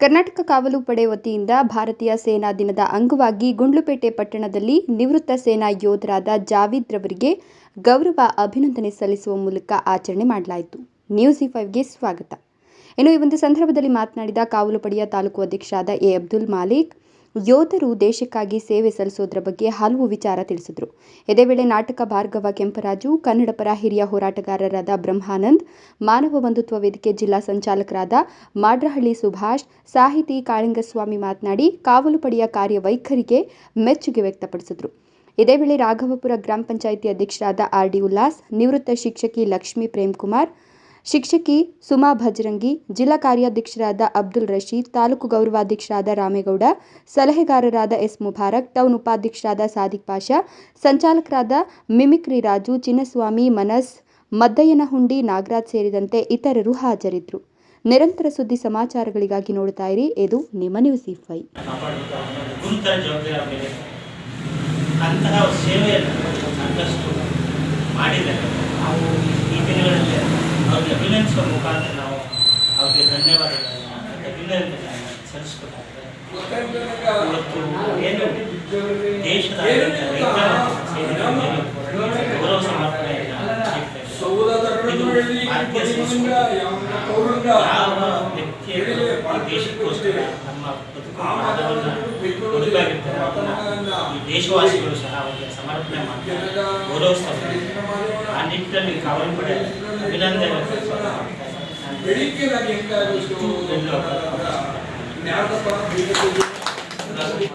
ಕರ್ನಾಟಕ ಕಾವಲು ಪಡೆ ವತಿಯಿಂದ ಭಾರತೀಯ ಸೇನಾ ದಿನದ ಅಂಗವಾಗಿ ಗುಂಡ್ಲುಪೇಟೆ ಪಟ್ಟಣದಲ್ಲಿ ನಿವೃತ್ತ ಸೇನಾ ಯೋಧರಾದ ಜಾವೀದ್ ರವರಿಗೆ ಗೌರವ ಅಭಿನಂದನೆ ಸಲ್ಲಿಸುವ ಮೂಲಕ ಆಚರಣೆ ಮಾಡಲಾಯಿತು. ನ್ಯೂಸ್ ಇ ಫೈವ್ಗೆ ಸ್ವಾಗತ. ಇನ್ನು ಈ ಒಂದು ಸಂದರ್ಭದಲ್ಲಿ ಮಾತನಾಡಿದ ಕಾವಲು ಪಡೆಯ ತಾಲೂಕು ಅಧ್ಯಕ್ಷರಾದ ಎ ಅಬ್ದುಲ್ ಮಾಲಿಕ್ ಯೋಧರು ದೇಶಕ್ಕಾಗಿ ಸೇವೆ ಸಲ್ಲಿಸೋದ್ರ ಬಗ್ಗೆ ಹಲವು ವಿಚಾರ ತಿಳಿಸಿದರು. ಇದೇ ವೇಳೆ ನಾಟಕ ಭಾರ್ಗವ ಕೆಂಪರಾಜು ಕನ್ನಡ ಪರ ಹಿರಿಯ ಹೋರಾಟಗಾರರಾದ ಬ್ರಹ್ಮಾನಂದ್, ಮಾನವ ಬಂಧುತ್ವ ವೇದಿಕೆ ಜಿಲ್ಲಾ ಸಂಚಾಲಕರಾದ ಮಾಡ್ರಹಳ್ಳಿ ಸುಭಾಷ್, ಸಾಹಿತಿ ಕಾಳಿಂಗಸ್ವಾಮಿ ಮಾತನಾಡಿ, ಕಾವಲು ಪಡೆಯ ಕಾರ್ಯವೈಖರಿಗೆ ಮೆಚ್ಚುಗೆ ವ್ಯಕ್ತಪಡಿಸಿದರು. ಇದೇ ವೇಳೆ ರಾಘವಪುರ ಗ್ರಾಮ ಪಂಚಾಯಿತಿ ಅಧ್ಯಕ್ಷರಾದ ಆರ್ ಡಿ ಉಲ್ಲಾಸ್, ನಿವೃತ್ತ ಶಿಕ್ಷಕಿ ಲಕ್ಷ್ಮೀ ಪ್ರೇಮ್ಕುಮಾರ್ ಶಿಕ್ಷಕಿ ಸುಮಾ ಭಜರಂಗಿ, ಜಿಲ್ಲಾ ಕಾರ್ಯಾಧ್ಯಕ್ಷರಾದ ಅಬ್ದುಲ್ ರಶೀದ್, ತಾಲೂಕು ಗೌರವಾಧ್ಯಕ್ಷರಾದ ರಾಮೇಗೌಡ, ಸಲಹೆಗಾರರಾದ ಎಸ್ ಮುಬಾರಕ್, ಟೌನ್ ಉಪಾಧ್ಯಕ್ಷರಾದ ಸಾದಿಕ್ ಪಾಷಾ, ಸಂಚಾಲಕರಾದ ಮಿಮಿಕ್ರಿ ರಾಜು, ಚಿನ್ನಸ್ವಾಮಿ, ಮನಸ್, ಮದ್ದಯ್ಯನಹುಂಡಿ, ನಾಗರಾಜ್ ಸೇರಿದಂತೆ ಇತರರು ಹಾಜರಿದ್ದರು. ನಿರಂತರ ಸುದ್ದಿ ಸಮಾಚಾರಗಳಿಗಾಗಿ ನೋಡ್ತಾ ಇರಿ. ಇದು ನಿಮ್ಮ ನ್ಯೂಸ್ ಫೈ ಮಾಡಿದ್ದಾರೆ. ನಾವು ಈ ದಿನಗಳಲ್ಲಿ ಅಭಿನಂದಿಸುವ ಮುಖಾಂತರ ನಾವು ಅವ್ರಿಗೆ ಧನ್ಯವಾದಗಳನ್ನು ಅಭಿನಂದನೆಗಳನ್ನು ಸಲ್ಲಿಸ್ಬೇಕಾಗಿದೆ ಇವತ್ತು ಏನು ದೇಶದ ಗೌರವ ಸಮರ್ಪಣೆಯನ್ನು ದೇಶಕ್ಕೋಸ್ಕರ ನಮ್ಮ ಬದುಕು ದೇಶವಾಸಿಗಳು ಸಹ ಅವರಿಗೆ ಸಮರ್ಪಣೆ ಮಾಡ್ತಾರೆ. ಗೌರವಿಸ್ತಾರೆ ಆ ನಿಟ್ಟಿನಲ್ಲಿ ಕಾವಲು ಪಡೆ ಅಭಿನಂದನೆ ಮಾಡ್ತಾ ಇದ್ದಾರೆ. ನಾನು ಬೆಳಿಗ್ಗೆ ನಾನು ಹೆಂಗಾಗೋಷ್ಟು ಎಲ್ಲೋ